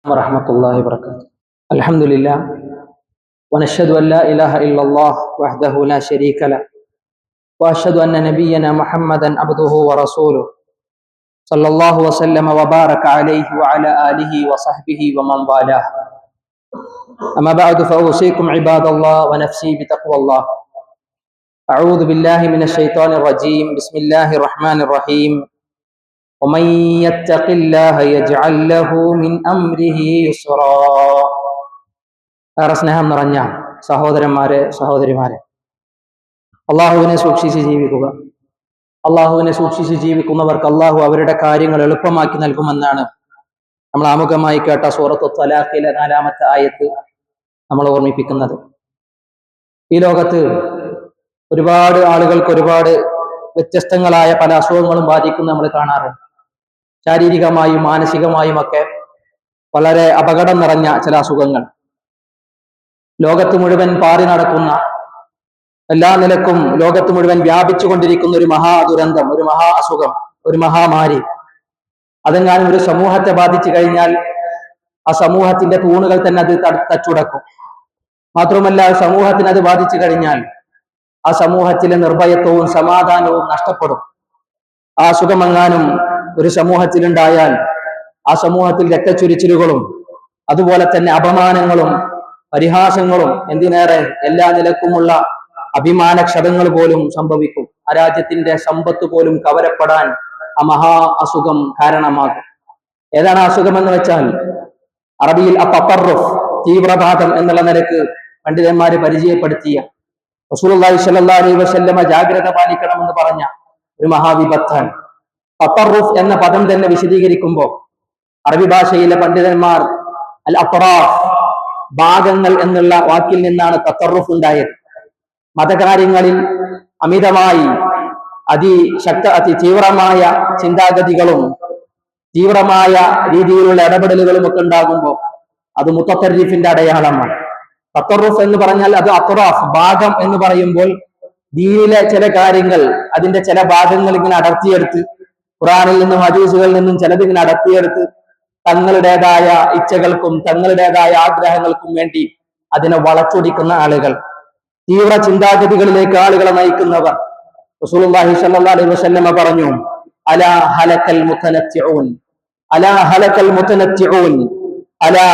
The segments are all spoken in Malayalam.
ورحمة الله وبركاته. الحمد لله. ونشهد أن لا إله إلا الله وحده لا شريك له. وأشهد أن نبينا محمدا عبده ورسوله. صلى الله وسلم وبارك عليه وعلى آله وصحبه ومن والاه. أما بعد فأوصيكم عباد الله ونفسي بتقوى الله. أعوذ بالله من الشيطان الرجيم. بسم الله الرحمن الرحيم. ومن يتق الله يجعل له من أمره يسرا ഏറെ സ്നേഹം നിറഞ്ഞ സഹോദരന്മാരെ സഹോദരിമാരെ അള്ളാഹുവിനെ സൂക്ഷിച്ച് ജീവിക്കുക അള്ളാഹുവിനെ സൂക്ഷിച്ച് ജീവിക്കുന്നവർക്ക് അള്ളാഹു അവരുടെ കാര്യങ്ങൾ എളുപ്പമാക്കി നൽകുമെന്നാണ് നമ്മൾ ആമുഖമായി കേട്ട സൂറത്തു തലാഖിലെ നാലാമത്തെ ആയത്ത് നമ്മൾ ഓർമ്മിപ്പിക്കുന്നത് ഈ ലോകത്ത് ഒരുപാട് ആളുകൾക്ക് ഒരുപാട് വ്യത്യസ്തങ്ങളായ പല അസുഖങ്ങളും ബാധിക്കുന്ന നമ്മൾ കാണാറുണ്ട് ശാരീരികമായും മാനസികമായും ഒക്കെ വളരെ അപകടം നിറഞ്ഞ ചില അസുഖങ്ങൾ. ലോകത്ത് മുഴുവൻ പാറി നടക്കുന്ന എല്ലാ നിലക്കും ലോകത്ത് മുഴുവൻ വ്യാപിച്ചു കൊണ്ടിരിക്കുന്ന ഒരു മഹാ ദുരന്തം ഒരു മഹാ അസുഖം ഒരു മഹാമാരി. അതെങ്ങാനും ഒരു സമൂഹത്തെ ബാധിച്ചു കഴിഞ്ഞാൽ ആ സമൂഹത്തിന്റെ തൂണുകൾ തന്നെ അത് തച്ചുടക്കും. മാത്രമല്ല സമൂഹത്തിന് അത് ബാധിച്ചു കഴിഞ്ഞാൽ ആ സമൂഹത്തിലെ നിർഭയത്വവും സമാധാനവും നഷ്ടപ്പെടും. ആ അസുഖമെങ്ങാനും ഒരു സമൂഹത്തിലുണ്ടായാൽ ആ സമൂഹത്തിൽ രക്തച്ചുരിച്ചിലുകളും അതുപോലെ തന്നെ അപമാനങ്ങളും പരിഹാസങ്ങളും എന്തിനേറെ എല്ലാ നിലക്കുമുള്ള അഭിമാനക്ഷതങ്ങൾ പോലും സംഭവിക്കും. ആ രാജ്യത്തിന്റെ സമ്പത്ത് പോലും കവരപ്പെടാൻ ആ മഹാ അസുഖം കാരണമാകും. ഏതാണ് അസുഖം എന്ന് വെച്ചാൽ അറബിയിൽ അപ്പറഫ് തീവ്രവാദം എന്നുള്ള നിലയ്ക്ക് പണ്ഡിതന്മാര് പരിചയപ്പെടുത്തിയ റസൂലി സല്ലാ അലൈഹി വസല്ലമ ജാഗ്രത പാലിക്കണമെന്ന് പറഞ്ഞ ഒരു മഹാവിപത്താണ് തത്തറുഫ് എന്ന പദം തന്നെ വിശദീകരിക്കുമ്പോൾ അറബി ഭാഷയിലെ പണ്ഡിതന്മാർ അൽ അത്തറാഫ് ഭാഗങ്ങൾ എന്നുള്ള വാക്കിൽ നിന്നാണ് തത്തറുഫ് ഉണ്ടായത്. മതകാര്യങ്ങളിൽ അമിതമായി അതിശക്ത അതി തീവ്രമായ ചിന്താഗതികളും തീവ്രമായ രീതിയിലുള്ള ഇടപെടലുകളും ഒക്കെ ഉണ്ടാകുമ്പോൾ അത് മുത്തത്തരീഫിന്റെ അടയാളമാണ്. തത്തറുഫ് എന്ന് പറഞ്ഞാൽ അത് അത്തറാഫ് ഭാഗം എന്ന് പറയുമ്പോൾ ദീനിലെ ചില കാര്യങ്ങൾ അതിന്റെ ചില ഭാഗങ്ങൾ ഇങ്ങനെ അടർത്തിയെടുത്ത് ഖുറാനിൽ നിന്നും ഹദീസുകളിൽ നിന്നും ചിലത് ഇങ്ങനെ അടർത്തിയെടുത്ത് തങ്ങളുടേതായ ഇച്ഛകൾക്കും തങ്ങളുടേതായ ആഗ്രഹങ്ങൾക്കും വേണ്ടി അതിനെ വളച്ചൊടിക്കുന്ന ആളുകൾ തീവ്ര ചിന്താഗതികളിലേക്ക് ആളുകളെ നയിക്കുന്നവർ. റസൂലുള്ളാഹി അലൈഹി വസല്ലമ പറഞ്ഞു അലാ മുതനത്തിഊൻ അലാ മുതനത്തിഊൻ അലാ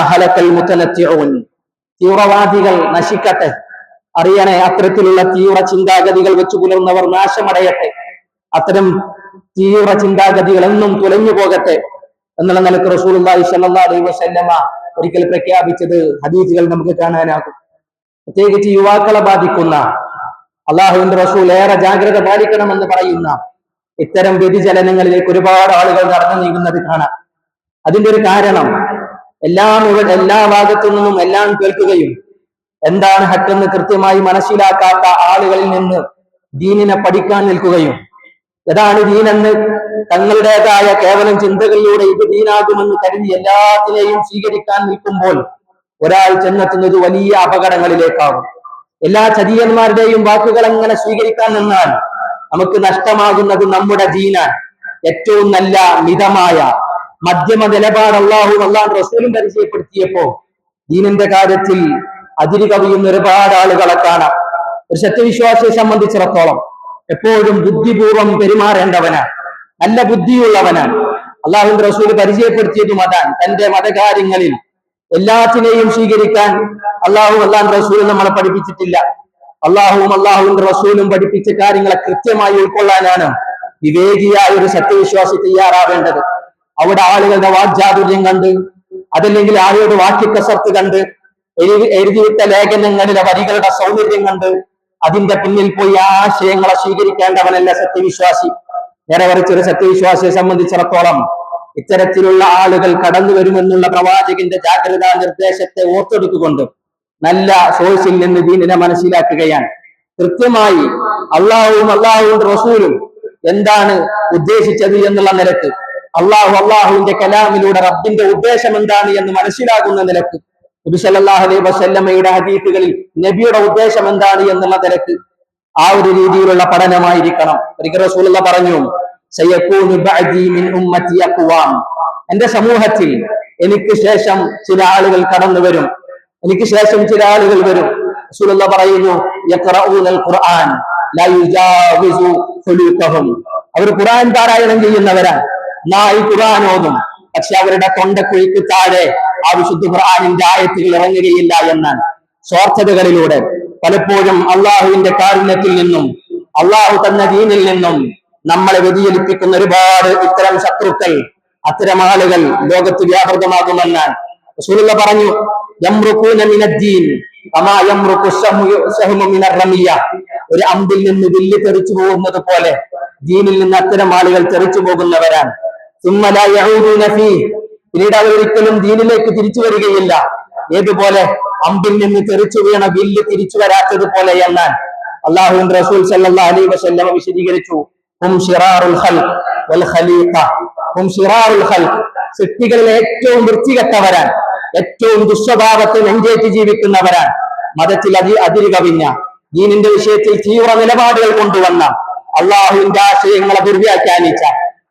മുതനത്തിഊൻ. തീവ്രവാദികൾ നശിക്കട്ടെ അറിയണേ അത്തരത്തിലുള്ള തീവ്ര ചിന്താഗതികൾ വെച്ചു പുലർന്നവർ നാശമടയട്ടെ. അത്തരം തീവ്ര ചിന്താഗതികൾ എന്നും തുലഞ്ഞു പോകട്ടെ എന്നുള്ള നിലയ്ക്ക് സ്വല്ലല്ലാഹു അലൈഹി വസല്ലമ ഒരിക്കൽ പ്രഖ്യാപിച്ചത് ഹദീസുകൾ നമുക്ക് കാണാനാകും. പ്രത്യേകിച്ച് യുവാക്കളെ ബാധിക്കുന്ന അള്ളാഹുവിന്റെ റസൂൽ ഏറെ ജാഗ്രത പാലിക്കണമെന്ന് പറയുന്ന ഇത്തരം വ്യതിചലനങ്ങളിലേക്ക് ഒരുപാട് ആളുകൾ നടന്നു നീങ്ങുന്നത് കാണാം. അതിന്റെ ഒരു കാരണം എല്ലാം എല്ലാ ഭാഗത്തു നിന്നും എല്ലാം കേൾക്കുകയും എന്താണ് ഹക്കെന്ന് കൃത്യമായി മനസ്സിലാക്കാത്ത ആളുകളിൽ നിന്ന് ദീനിനെ പഠിക്കാൻ നിൽക്കുകയും ഏതാണ് ദീനെന്ന് തങ്ങളുടേതായ കേവലം ചിന്തകളിലൂടെ ഇത് ദീനാകുമെന്ന് കരുതി എല്ലാത്തിനെയും സ്വീകരിക്കാൻ നിൽക്കുമ്പോൾ ഒരാൾ ചെന്നെത്തുന്നത് വലിയ അപകടങ്ങളിലേക്കാവും. എല്ലാ ചതിയന്മാരുടെയും വാക്കുകൾ അങ്ങനെ സ്വീകരിക്കാൻ നിന്നാൽ നമുക്ക് നഷ്ടമാകുന്നത് നമ്മുടെ ദീനാൻ ഏറ്റവും നല്ല മിതമായ മധ്യമ നിലപാട് അള്ളാഹു അള്ളാഹു റസൂലും പരിചയപ്പെടുത്തിയപ്പോ ദീനിന്റെ കാര്യത്തിൽ അതിരി കവിയുന്ന ഒരുപാട് ആളുകളെ കാണാം. ഒരു സത്യവിശ്വാസിയെ സംബന്ധിച്ചിടത്തോളം എപ്പോഴും ബുദ്ധിപൂർവം പെരുമാറേണ്ടവനാണ് നല്ല ബുദ്ധിയുള്ളവനാണ്. അള്ളാഹുന്റെ റസൂൽ പരിചയപ്പെടുത്തിയതും അതാണ്. തന്റെ മതകാര്യങ്ങളിൽ എല്ലാത്തിനെയും സ്വീകരിക്കാൻ അള്ളാഹു അള്ളാഹു റസൂൽ നമ്മളെ പഠിപ്പിച്ചിട്ടില്ല. അള്ളാഹുവും അള്ളാഹുവിന്റെ റസൂലും പഠിപ്പിച്ച കാര്യങ്ങളെ കൃത്യമായി ഉൾക്കൊള്ളാനാണ് വിവേകിയായ ഒരു സത്യവിശ്വാസി തയ്യാറാവേണ്ടത്. അവിടെ ആളുകളുടെ വാക്ചാതുര്യം കണ്ട് അതല്ലെങ്കിൽ ആളുകളുടെ വാക്യക്കസർത്ത് കണ്ട് എഴുതിവിട്ട ലേഖനങ്ങളിലെ വരികളുടെ സൗന്ദര്യം കണ്ട് അതിന്റെ പിന്നിൽ പോയി ആശയങ്ങളെ സ്വീകരിക്കേണ്ടവനല്ല സത്യവിശ്വാസി. നേരെ മറിച്ച് ഒരു സത്യവിശ്വാസിയെ സംബന്ധിച്ചിടത്തോളം ഇത്തരത്തിലുള്ള ആളുകൾ കടന്നു വരുമെന്നുള്ള പ്രവാചകന്റെ ജാഗ്രതാ നിർദ്ദേശത്തെ ഓർത്തെടുത്തുകൊണ്ട് നല്ല സോഴ്സിൽ നിന്ന് ദീനിനെ മനസ്സിലാക്കുകയാണ്. കൃത്യമായി അള്ളാഹുവും അള്ളാഹുവും റസൂലും എന്താണ് ഉദ്ദേശിച്ചത് എന്നുള്ള നിലയ്ക്ക് അള്ളാഹു അള്ളാഹുവിന്റെ കലാമിലൂടെ റബ്ബിന്റെ ഉദ്ദേശം എന്താണ് എന്ന് മനസ്സിലാകുന്ന നിലയ്ക്ക് നബി സല്ലല്ലാഹു അലൈഹി വസല്ലമയുടെ ഹദീസുകളിൽ നബിയുടെ ഉദ്ദേശം എന്താണ് എന്നുള്ള തിരക്ക് ആ ഒരു രീതിയിലുള്ള പഠനമായിരിക്കണം. ഒരിക്കൽ റസൂലുള്ള പറഞ്ഞു എന്റെ സമൂഹത്തിൽ എനിക്ക് ശേഷം ചില ആളുകൾ കടന്നു വരും. എനിക്ക് ശേഷം ചില ആളുകൾ വരും. റസൂലുള്ള പറയുന്നു ഖുർആൻ അവർ ഖുർആൻ പാരായണം ചെയ്യുന്നവരാണ്. നായി ഖുർആൻ ഓതും പക്ഷെ അവരുടെ തൊണ്ടക്കുഴിക്ക് താഴെ ആ വിശുദ്ധ ഖുർആാനിന്റെ ആയത്തിൽ ഇറങ്ങുകയില്ല എന്നാണ്. സ്വാർത്ഥതകളിലൂടെ പലപ്പോഴും അള്ളാഹുവിന്റെ കാരുണ്യത്തിൽ നിന്നും അള്ളാഹു തന്ന ദീനിൽ നിന്നും നമ്മളെ വ്യതിചലിപ്പിക്കുന്ന ഒരുപാട് ഇത്തരം ശത്രുക്കൾ അത്തരം ആളുകൾ ലോകത്ത് വ്യാപൃതമാകുമെന്നാണ് റസൂലുള്ള പറഞ്ഞു ഒരു അമ്പിൽ നിന്ന് വില്ല് തെറിച്ചു പോകുന്നത് പോലെ ദീനിൽ നിന്ന് അത്തരം ആളുകൾ തെറിച്ചു പോകുന്നവരാണ്. പിന്നീട് അവരൊരിക്കലും ദീനിലേക്ക് തിരിച്ചു വരികയില്ല. ഏതുപോലെ അമ്പിൽ നിന്ന് തെറിച്ചു വീണ വില്ല് തിരിച്ചു വരാത്തത് പോലെ എന്നാൽ അള്ളാഹു റസൂൽ അലി വസല്ല വിശദീകരിച്ചു സൃഷ്ടികളിൽ ഏറ്റവും വൃത്തികെട്ടവരാൻ ഏറ്റവും ദുസ്വഭാവത്തെ നെഞ്ചേറ്റ് ജീവിക്കുന്നവരാൻ മതത്തിൽ അതി അതിര് കവിഞ്ഞ ദീനിന്റെ വിഷയത്തിൽ തീവ്ര നിലപാടുകൾ കൊണ്ടുവന്ന അള്ളാഹുവിന്റെ ആശയങ്ങളെ ദുർവ്യാഖ്യാനിച്ച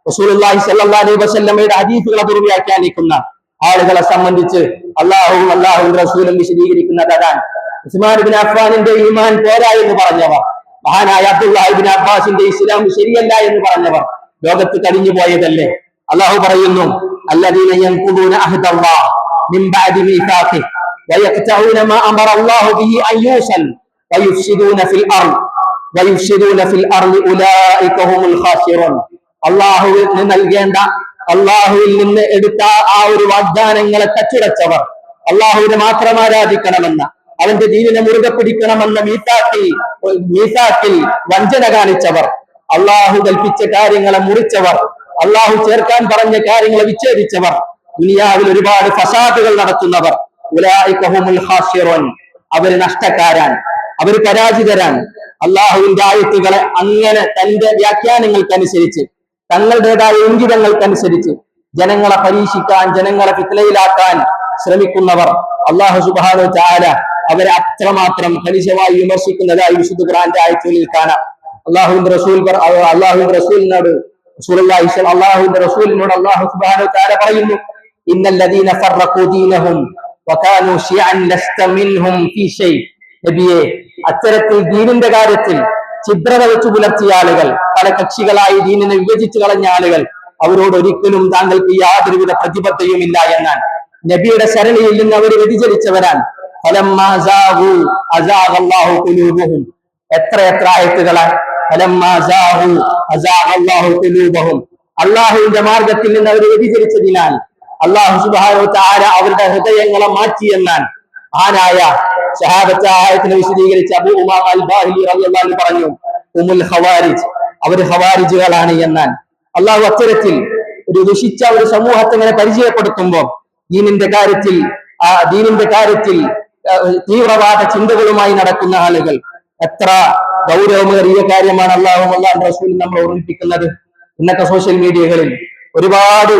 റസൂലുള്ളാഹി സ്വല്ലല്ലാഹു അലൈഹി വസല്ലമയുടെ ഹദീസുകളെ ദുർവ്യാഖ്യാനിക്കുന്ന ആളുകളെ സംബന്ധിച്ച് അള്ളാഹുവും അള്ളാഹുവിന്റെ റസൂലും വിശദീകരിക്കുന്നത് അതാണ് ഉസ്മാൻ ബിൻ അഫ്ഫാനിന്റെ ഈമാൻ പോരാ എന്ന് പറഞ്ഞവർ മഹാനായ അബ്ദുല്ലാഹിബിൻ അബ്ബാസിന്റെ ഇസ്ലാം ശരിയല്ല എന്ന് പറഞ്ഞവർ ലോകത്ത് കഴിഞ്ഞു പോയതല്ലേ അള്ളാഹു പറയുന്നു الذين ينقضون عهد الله من بعد ميثاقه ويقطعون ما امر الله به ان يوصل ويفسدون في الارض ويفسدون في الارض اولئك هم الخاسرون അള്ളാഹുവിന് നൽകേണ്ട അള്ളാഹുവിൽ നിന്ന് എടുത്ത ആ ഒരു വാഗ്ദാനങ്ങളെ തച്ചുടച്ചവർ അള്ളാഹുവിനെ മാത്രം ആരാധിക്കണമെന്ന അവന്റെ ദീനിനെ മുറുകെ പിടിക്കണമെന്ന മീസാക്കിൽ മീസാക്കിൽ വഞ്ചന കാണിച്ചവർ. അള്ളാഹു കൽപ്പിച്ച കാര്യങ്ങളെ മുറിച്ചവർ. അള്ളാഹു ചേർക്കാൻ പറഞ്ഞ കാര്യങ്ങളെ വിച്ഛേദിച്ചവർ. ദുനിയാവിൽ ഒരുപാട് ഫസാദുകൾ നടത്തുന്നവർ. അവർ നഷ്ടക്കാരാൻ അവർ പരാജിതരാൻ അള്ളാഹുവിന്റെ ആയത്തുകളെ അങ്ങനെ തന്റെ വ്യാഖ്യാനങ്ങൾക്കനുസരിച്ച് തങ്ങളുടേതായ ഇംഗിതങ്ങൾക്കനുസരിച്ച് ജനങ്ങളെ പരീക്ഷിക്കാൻ ജനങ്ങളെ ഫിത്നയിലാക്കാൻ ശ്രമിക്കുന്നവർ അള്ളാഹു സുബാനു ചാല അവരെ അത്രമാത്രം കണിശമായി വിമർശിക്കുന്നതായി വിശുദ്ധ ഖുറാന്റെ ആയത്തിൽ കാണാം. അള്ളാഹുവിന്റെ റസൂൽ അള്ളാഹുവിന്റെ റസൂലിനോട് അള്ളാഹുവിന്റെ റസൂലിനോട് അള്ളാഹു സുബ്ഹാനഹു ചാല പറയുന്നു ഇന്നല്ലദീന അത്തരത്തിൽ ദീനിന്റെ കാര്യത്തിൽ ഛിദ്രത വെച്ചു പുലർത്തിയ ആളുകൾ പല കക്ഷികളായി ദീനിനെ വിഭജിച്ചു കളഞ്ഞ ആളുകൾ അവരോട് ഒരിക്കലും താങ്കൾക്ക് യാതൊരുവിധ പ്രതിബദ്ധതയുമില്ല എന്നാൽ നബിയുടെ ശരണിയിൽ നിന്ന് അവർ വ്യതിചരിച്ചവരാൻ എത്ര എത്ര അള്ളാഹുവിന്റെ മാർഗത്തിൽ നിന്ന് അവർ വ്യതിചലിച്ചതിനാൽ അള്ളാഹു സുബ്ഹാനഹു തആല അവരുടെ ഹൃദയങ്ങളെ മാറ്റി എന്നാൽ ആനായ ഷഹാബത്ത് ആയത്തിനെ വിശദീകരിച്ച അബൂ ബാഹിലി റളിയല്ലാഹു പറഞ്ഞു ഉമുൽ ഖവാരിജ് അവർ ഖവാരിജുകളാണ് എന്നാൽ. അള്ളാഹു അത്തരത്തിൽ ഒരു ദുഷിച്ച ഒരു സമൂഹത്തെ ഇങ്ങനെ പരിചയപ്പെടുത്തുമ്പോൾ ദീനിന്റെ കാര്യത്തിൽ ആ ദീനിന്റെ കാര്യത്തിൽ തീവ്രവാദ ചിന്തകളുമായി നടക്കുന്ന ആളുകൾ എത്ര ഗൗരവമേറിയ കാര്യമാണ് അള്ളാഹു അള്ളാഹു റസൂൽ നമ്മൾ ഓർമ്മിപ്പിക്കുന്നത്. ഇന്നത്തെ സോഷ്യൽ മീഡിയകളിൽ ഒരുപാട്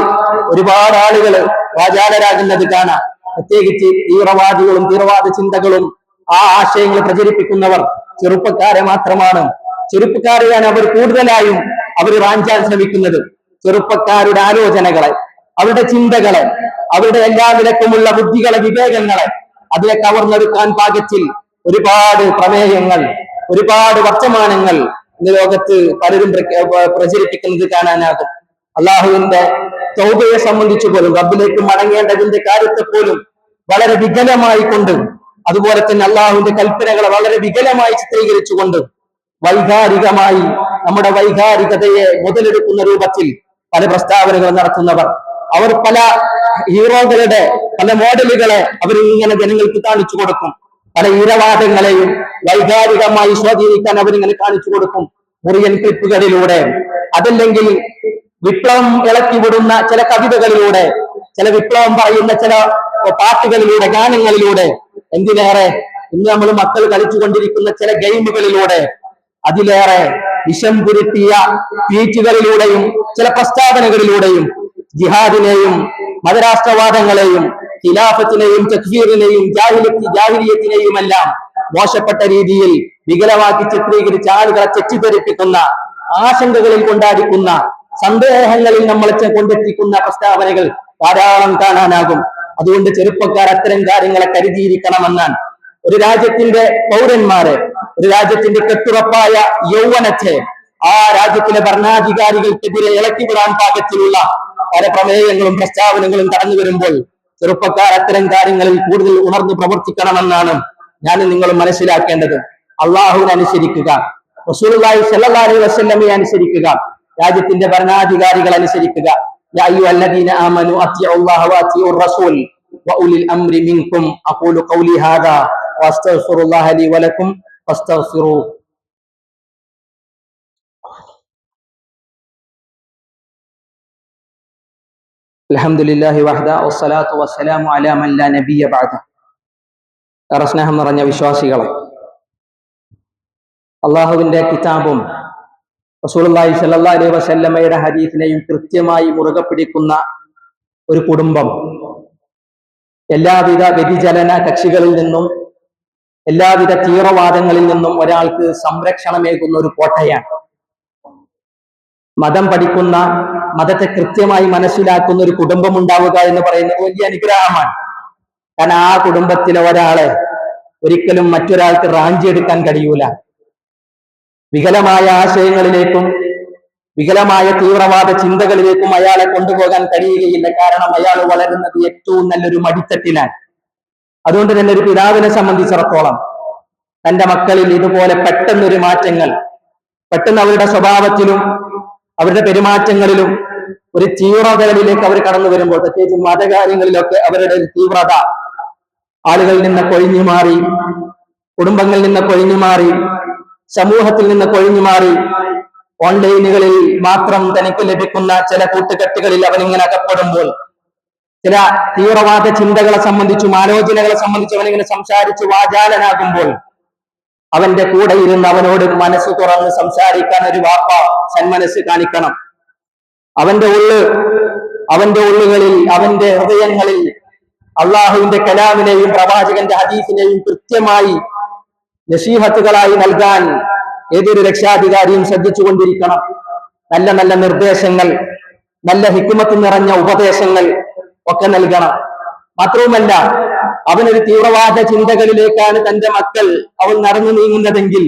ഒരുപാട് ആളുകൾ വാചാലരാകുന്നത് കാണാം. പ്രത്യേകിച്ച് തീവ്രവാദികളും തീവ്രവാദ ചിന്തകളും ആ ആശയങ്ങൾ പ്രചരിപ്പിക്കുന്നവർ ചെറുപ്പക്കാരെ മാത്രമാണ്. ചെറുപ്പക്കാരെയാണ് അവർ കൂടുതലായും അവർ റാഞ്ചാൻ ശ്രമിക്കുന്നത്. ചെറുപ്പക്കാരുടെ ആലോചനകളെ അവരുടെ ചിന്തകളെ അവരുടെ എല്ലാ നിലക്കുമുള്ള ബുദ്ധികളെ വിവേകങ്ങളെ അതിനെ കവർന്നെടുക്കാൻ പാകത്തിൽ ഒരുപാട് പ്രമേയങ്ങൾ ഒരുപാട് വർത്തമാനങ്ങൾ ഇന്ന് ലോകത്ത് പലരും പ്രചരിപ്പിക്കുന്നത് കാണാനാകും. അള്ളാഹുവിന്റെ തൗബയെ സംബന്ധിച്ചു പോലും റബ്ബിലേക്ക് മടങ്ങേണ്ടതിന്റെ കാര്യത്തെ പോലും വളരെ വികലമായി കൊണ്ട് അതുപോലെ തന്നെ അള്ളാഹുവിന്റെ കൽപ്പനകളെ വളരെ വികലമായി ചിത്രീകരിച്ചുകൊണ്ട് വൈകാരികമായി നമ്മുടെ വൈകാരികതയെ മുതലെടുക്കുന്ന രൂപത്തിൽ പല പ്രസ്താവനകൾ നടത്തുന്നവർ. അവർ പല ഹീറോകളുടെ പല മോഡലുകളെ അവർ ഇങ്ങനെ ജനങ്ങൾക്ക് കാണിച്ചു കൊടുക്കും. പല ഇരവാദങ്ങളെയും വൈകാരികമായി സ്വാധീനിക്കാൻ അവരിങ്ങനെ കാണിച്ചു കൊടുക്കും മുറിയൻ ക്ലിപ്പുകളിലൂടെ. അതല്ലെങ്കിൽ വിപ്ലവം ഇളക്കി വിടുന്ന ചില കവിതകളിലൂടെ ചില വിപ്ലവം പറയുന്ന ചില പാട്ടുകളിലൂടെ ഗാനങ്ങളിലൂടെ എന്തിനേറെ ഇന്ന് നമ്മൾ മക്കൾ കളിച്ചുകൊണ്ടിരിക്കുന്ന ചില ഗെയിമുകളിലൂടെ അതിലേറെ വിഷം പുരുട്ടിയ ട്വീറ്റുകളിലൂടെയും ചില പ്രസ്താവനകളിലൂടെയും ജിഹാദിനെയും മതരാഷ്ട്രവാദങ്ങളെയും ഖിലാഫത്തിനെയും ജാഹിലത്തി ജാഹിലിയത്തിനെയും എല്ലാം മോശപ്പെട്ട രീതിയിൽ വികലമാക്കി ചിത്രീകരിച്ച് ആളുകളെ തെറ്റിദ്ധരിപ്പിക്കുന്ന ആശങ്കകളിൽ കൊണ്ടാടിക്കുന്ന സന്ദേഹങ്ങളിൽ നമ്മളെ കൊണ്ടെത്തിക്കുന്ന പ്രസ്താവനകൾ ധാരാളം കാണാനാകും. അതുകൊണ്ട് ചെറുപ്പക്കാർ അത്തരം കാര്യങ്ങളെ കരുതിയിരിക്കണമെന്നാണ്. ഒരു രാജ്യത്തിന്റെ പൗരന്മാരെ ഒരു രാജ്യത്തിന്റെ കെട്ടുറപ്പായ യൗവനത്തെ ആ രാജ്യത്തിലെ ഭരണാധികാരികൾക്കെതിരെ ഇളക്കിവിടാൻ പാകത്തിലുള്ള പല പ്രമേയങ്ങളും പ്രസ്താവനകളും കടന്നു വരുമ്പോൾ ചെറുപ്പക്കാർ അത്തരം കാര്യങ്ങളിൽ കൂടുതൽ ഉണർന്നു പ്രവർത്തിക്കണമെന്നാണ് ഞാൻ നിങ്ങൾ മനസ്സിലാക്കേണ്ടത്. അള്ളാഹുവിനെ അനുസരിക്കുക. സ്വല്ലല്ലാഹി അലൈഹി വസല്ലമയെ അനുസരിക്കുക. രാജ്യത്തിന്റെ ഭരണാധികാരികൾ അനുസരിക്കുക യാ അയ്യുഹല്ലദീന ആമനു അത്തിഉ അല്ലാഹ വഅത്തിഉർ റസൂൽ വഉലിൽ അംരി മിൻകും അഖൂലു ഖൗലി ഹാദാ വഅസ്തഗ്ഫിറുല്ലാഹ ലി വലക്കും ഫസ്തഗ്ഫിറൂ അൽഹംദുലില്ലാഹി വഹദ വസ്സലാത്തു വസ്സലാമു അലാ മൻ ലാ നബിയ ബഅദ ഏറെ സ്നേഹം നിറഞ്ഞ വിശ്വാസികളെ അള്ളാഹുവിന്റെ കിതാബും റസൂലുള്ളാഹി സ്വല്ലല്ലാഹി അലൈഹി വസല്ലമയുടെ ഹദീസിനെയും കൃത്യമായി മുറുകെ പിടിക്കുന്ന ഒരു കുടുംബം. എല്ലാവിധ വ്യതിചലന കക്ഷികളിൽ നിന്നും എല്ലാവിധ തീവ്രവാദങ്ങളിൽ നിന്നും ഒരാൾക്ക് സംരക്ഷണമേകുന്ന ഒരു കോട്ടയാണ്. മതം പഠിക്കുന്ന മതത്തെ കൃത്യമായി മനസ്സിലാക്കുന്ന ഒരു കുടുംബം ഉണ്ടാവുക എന്ന് പറയുന്നത് വലിയ അനുഗ്രഹമാണ്. കാരണം ആ കുടുംബത്തിലെ ഒരാളെ ഒരിക്കലും മറ്റൊരാൾക്ക് റാഞ്ചിയെടുക്കാൻ കഴിയൂല. വികലമായ ആശയങ്ങളിലേക്കും വികലമായ തീവ്രവാദ ചിന്തകളിലേക്കും അയാളെ കൊണ്ടുപോകാൻ കഴിയുകയില്ല. കാരണം അയാൾ വളരുന്നത് ഏറ്റവും നല്ലൊരു മടിത്തട്ടിലാണ്. അതുകൊണ്ട് തന്നെ ഒരു പിതാവിനെ സംബന്ധിച്ചിടത്തോളം തന്റെ മക്കളിൽ ഇതുപോലെ പെട്ടെന്നൊരു മാറ്റങ്ങൾ പെട്ടെന്ന് അവരുടെ സ്വഭാവത്തിലും അവരുടെ പെരുമാറ്റങ്ങളിലും ഒരു തീവ്രതകളിലേക്ക് അവർ കടന്നു വരുമ്പോൾ പ്രത്യേകിച്ച് മതകാര്യങ്ങളിലൊക്കെ അവരുടെ ഒരു തീവ്രത ആളുകളിൽ നിന്ന് കൊഴിഞ്ഞു മാറി കുടുംബങ്ങളിൽ നിന്ന് കൊഴിഞ്ഞു മാറി സമൂഹത്തിൽ നിന്ന് കൊഴിഞ്ഞു മാറി. ഓൺലൈനുകളിൽ മാത്രം തനിക്ക് ലഭിക്കുന്ന ചില കൂട്ടുകെട്ടുകളിൽ അവൻ ഇങ്ങനെ അകപ്പെടുമ്പോൾ ചില തീവ്രവാദ ചിന്തകളെ സംബന്ധിച്ചും ആലോചനകളെ സംബന്ധിച്ചും അവനിങ്ങനെ സംസാരിച്ച് വാചാലനാകുമ്പോൾ അവന്റെ കൂടെ ഇരുന്ന് അവനോട് മനസ്സ് തുറന്ന് സംസാരിക്കാൻ ഒരു വാപ്പ സന്മനസ് കാണിക്കണം. അവന്റെ ഉള്ള് അവന്റെ ഉള്ളുകളിൽ അവന്റെ ഹൃദയങ്ങളിൽ അള്ളാഹുവിന്റെ കലാമിനെയും പ്രവാചകന്റെ ഹദീസിനെയും കൃത്യമായി നസീഹത്തുകളായി നൽകാൻ ഏതൊരു രക്ഷാധികാരിയും ശ്രദ്ധിച്ചുകൊണ്ടിരിക്കണം. നല്ല നല്ല നിർദ്ദേശങ്ങൾ നല്ല ഹിക്കുമത്ത് നിറഞ്ഞ ഉപദേശങ്ങൾ ഒക്കെ നൽകണം. മാത്രവുമല്ല അവനൊരു തീവ്രവാദ ചിന്തകളിലേക്കാണ് തന്റെ മക്കൾ അവൻ നടന്നു നീങ്ങുന്നതെങ്കിൽ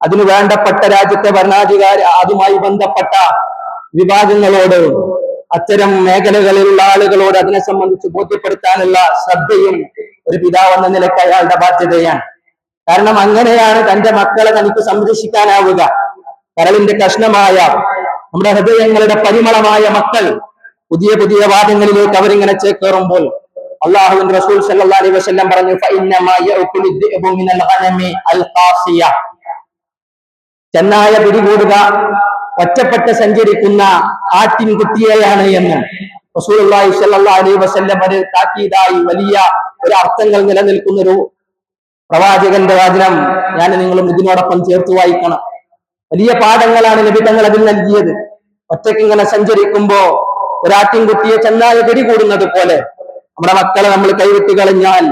അതിനു വേണ്ടപ്പെട്ട രാജ്യത്തെ ഭരണാധികാരി അതുമായി ബന്ധപ്പെട്ട വിഭാഗങ്ങളോട് അത്തരം മേഖലകളിലുള്ള ആളുകളോട് അതിനെ സംബന്ധിച്ച് ബോധ്യപ്പെടുത്താനുള്ള ശ്രദ്ധയും ഒരു പിതാവെന്ന നിലയ്ക്ക് അയാളുടെ ബാധ്യതയാണ്. കാരണം അങ്ങനെയാണ് തന്റെ മക്കളെ തനിക്ക് സംരക്ഷിക്കാനാവുക. കരളിന്റെ കഷ്ണമായ നമ്മുടെ ഹൃദയങ്ങളുടെ പരിമളമായ മക്കൾ പുതിയ പുതിയ വാദങ്ങളിലേക്ക് അവരിങ്ങനെ ചേക്കേറുമ്പോൾ അള്ളാഹുവിന്റെ റസൂൽ അലൈഹി വസല്ലം പറഞ്ഞു ചെന്നായ പിടികൂടുക ഒറ്റപ്പെട്ട് സഞ്ചരിക്കുന്ന ആട്ടിൻകുട്ടിയെയാണ് എന്ന് റസൂൽ അലൈഹി വസല്ലം ഒരു താക്കീതായി വലിയ ഒരു അർത്ഥങ്ങൾ നിലനിൽക്കുന്ന ഒരു പ്രവാചകന്റെ വചനം ഞാൻ നിങ്ങളും ഇതിനോടൊപ്പം ചേർത്ത് വായിക്കണം. വലിയ പാഠങ്ങളാണ് നബി തങ്ങൾ അതിൽ നൽകിയത്. ഒറ്റയ്ക്ക് ഇങ്ങനെ സഞ്ചരിക്കുമ്പോ ഒരാട്ടിൻകുട്ടിയെ ചെന്നായ പിടികൂടുന്നത് പോലെ നമ്മുടെ മക്കളെ നമ്മൾ കൈവിട്ട് കളഞ്ഞാൽ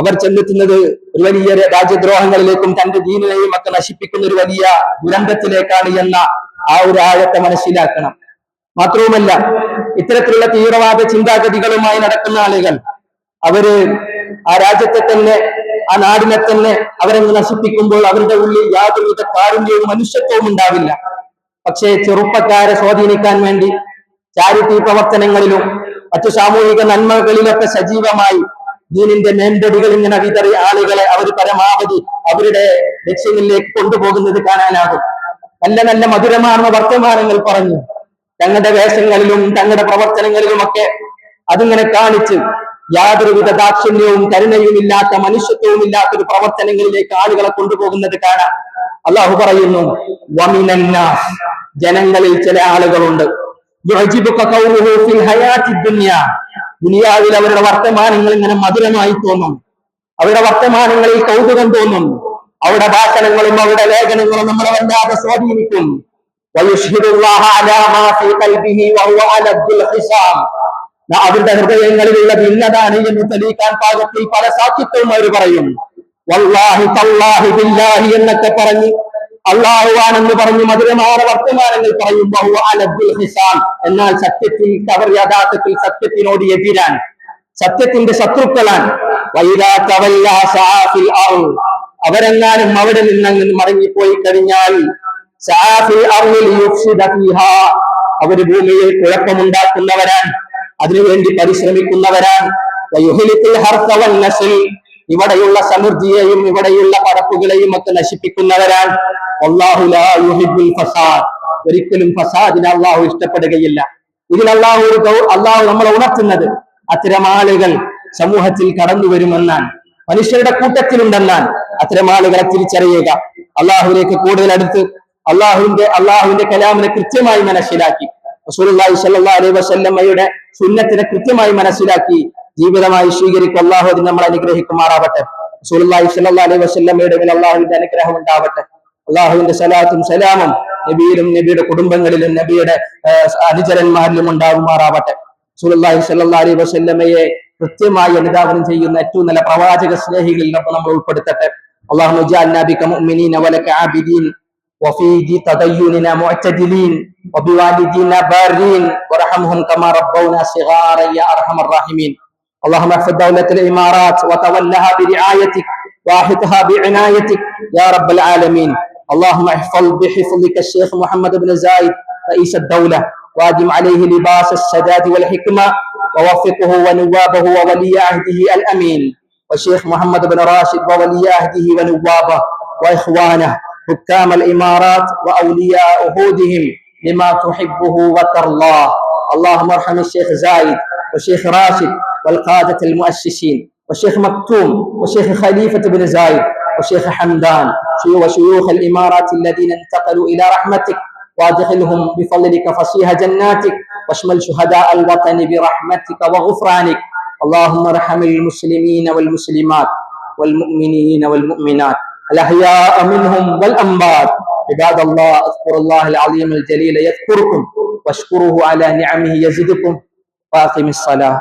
അവർ ചെന്നെത്തുന്നത് ഒരു വലിയ രാജ്യദ്രോഹങ്ങളിലേക്കും തന്റെ ദീനിനെയും ഒക്കെ നശിപ്പിക്കുന്ന ഒരു വലിയ ദുരന്തത്തിലേക്കാണ് എന്ന ആ ഒരു ആഴത്തെ മനസ്സിലാക്കണം. മാത്രവുമല്ല ഇത്തരത്തിലുള്ള തീവ്രവാദ ചിന്താഗതികളുമായി നടക്കുന്ന ആളുകൾ അവർ ആ രാജ്യത്തെ തന്നെ ആ നാടിനെ തന്നെ അവരങ്ങ് നശിപ്പിക്കുമ്പോൾ അവരുടെ ഉള്ളിൽ യാതൊരുവിധ കാരുണ്യവും മനുഷ്യത്വവും ഉണ്ടാവില്ല. പക്ഷേ ചെറുപ്പക്കാരെ സ്വാധീനിക്കാൻ വേണ്ടി ചാരിറ്റി പ്രവർത്തനങ്ങളിലും മറ്റു സാമൂഹിക നന്മകളിലൊക്കെ സജീവമായി ദീനിന്റെ മേമ്പടികൾ ഇങ്ങനെ വിതറി ആളുകളെ അവർ പരമാവധി അവരുടെ ലക്ഷ്യങ്ങളിലേക്ക് കൊണ്ടുപോകുന്നത് കാണാനാകും. നല്ല നല്ല മധുരമാർന്ന വർത്തമാനങ്ങൾ പറഞ്ഞു. തങ്ങളുടെ വേഷങ്ങളിലും തങ്ങളുടെ പ്രവർത്തനങ്ങളിലുമൊക്കെ അതിങ്ങനെ കാണിച്ച് യാതൊരുവിധ ദാക്ഷിണ്യവും കരുണയും ഇല്ലാത്ത മനുഷ്യത്വവും ഇല്ലാത്ത ഒരു പ്രവർത്തനങ്ങളിലേക്ക് ആളുകളെ കൊണ്ടുപോകുന്നത് കാണാം. അള്ളാഹു പറയുന്നു ജനങ്ങളിൽ ചില ആളുകളുണ്ട്. ദുനിയാവിൽ അവരുടെ വർത്തമാനങ്ങൾ ഇങ്ങനെ മധുരമായി തോന്നും. അവരുടെ വർത്തമാനങ്ങളിൽ കൗതുകം തോന്നും. അവരുടെ ഭാഷണങ്ങളും അവരുടെ ലേഖനങ്ങളും നമ്മളെ വല്ലാതെ സ്വാധീനിക്കും. അവരുടെ ഹൃദയങ്ങളിലുള്ള ഇന്നതാണ് എന്ന് തെളിയിക്കാൻ പാകത്തിൽ പല സാക്ഷിത്വം അവർ പറയും. വല്ലാഹി തല്ലാഹി ബില്ലാഹി എന്നൊക്കെ പറഞ്ഞ് അള്ളാഹുവാണെന്ന് പറഞ്ഞ് മധുരമായ വർത്തമാനങ്ങൾ പറയും. അലബ്ദുൽ എന്നാൽ സത്യത്തിൽ അവർ യഥാർത്ഥത്തിൽ സത്യത്തിനോട് എതിരാൻ സത്യത്തിന്റെ ശത്രുക്കളാണ്. അവരെങ്ങാനും അവിടെ നിന്നങ്ങ് മടങ്ങിപ്പോയി കഴിഞ്ഞാൽ. അവർ ഭൂമിയിൽ കുഴപ്പമുണ്ടാക്കുന്നവരാണ്. അതിനുവേണ്ടി പരിശ്രമിക്കുന്നവരാണ്. ഇവിടെയുള്ള സമൃദ്ധിയെയും ഇവിടെയുള്ള പടപ്പുകളെയും ഒക്കെ നശിപ്പിക്കുന്നവരാണ്. ഫസാദ്. ഒരിക്കലും ഫസാദിനെ അള്ളാഹു ഇഷ്ടപ്പെടുകയില്ല. ഇതിൽ അള്ളാഹു ഒരു അള്ളാഹു നമ്മളെ ഉണർത്തുന്നത് അത്തരം ആളുകൾ സമൂഹത്തിൽ കടന്നു വരുമെന്നാണ് മനുഷ്യരുടെ കൂട്ടത്തിലുണ്ടെന്നാണ് അത്തരം ആളുകളെ തിരിച്ചറിയുക. അള്ളാഹുവിലേക്ക് കൂടുതൽ അടുത്ത് അള്ളാഹുവിന്റെ അള്ളാഹുവിന്റെ കലാമിനെ കൃത്യമായി മനസ്സിലാക്കി. റസൂലുള്ളാഹി സ്വല്ലല്ലാഹു അലൈഹി വസല്ലമയുടെ സുന്നത്തിനെ കൃത്യമായി മനസ്സിലാക്കി ജീവിതമായി സ്വീകരിക്കും അള്ളാഹു അതിന് നമ്മൾ അനുഗ്രഹിക്കുമാറാവട്ടെ റസൂലുള്ളാഹി സ്വല്ലല്ലാഹു അലൈഹി വസല്ലമയുടെ മേൽ അള്ളാഹുവിന്റെ അനുഗ്രഹം ഉണ്ടാവട്ടെ അള്ളാഹുവിന്റെ സലാത്തും സലാമും നബിയിലും നബിയുടെ കുടുംബങ്ങളിലും നബിയുടെ ആ, അനുചരന്മാരിലും ഉണ്ടാകുമാറാവട്ടെ റസൂലുള്ളാഹി സ്വല്ലല്ലാഹു അലൈഹി വസല്ലമയെ കൃത്യമായി അനുധാവനം ചെയ്യുന്ന ഏറ്റവും നല്ല പ്രവാചക സ്നേഹികളിൽ നമ്മൾ ഉൾപ്പെടുത്തട്ടെ اللهم اجعلنا بك مؤمنين ولك عابدين وفي دي تديننا معتدلين وبوالدينا بارين وارحمهم كما ربونا صغارا يا أرحم الراحمين. اللهم احفظ دولة الإمارات وتولها برعايتك واحطها بعنايتك يا رب العالمين. اللهم احفظ بحفظك الشيخ محمد بن زايد رئيس الدولة وادم عليه لباس السداد والحكمة ووفقه ونوابه وولي عهده الأمين. والشيخ محمد بن راشد وولي عهده ونوابه وإخوانه حكام الإمارات وأولياء عهودهم لما تحبه وترضاه. اللهم ارحم الشيخ زايد والشيخ راشد والقادة المؤسسين والشيخ مكتوم والشيخ خليفة بن زايد والشيخ حمدان شيوخ وشيوخ الإمارات الذين انتقلوا إلى رحمتك. وادخلهم بفضلك فصيح جناتك واشمل شهداء الوطن برحمتك وغفرانك. اللهم ارحم المسلمين والمسلمات والمؤمنين والمؤمنات. الأحياء منهم والأموات. عباد الله اذكروا الله العظيم الجليل يذكركم واشكروه على نعمه يزدكم. وأقم الصلاة.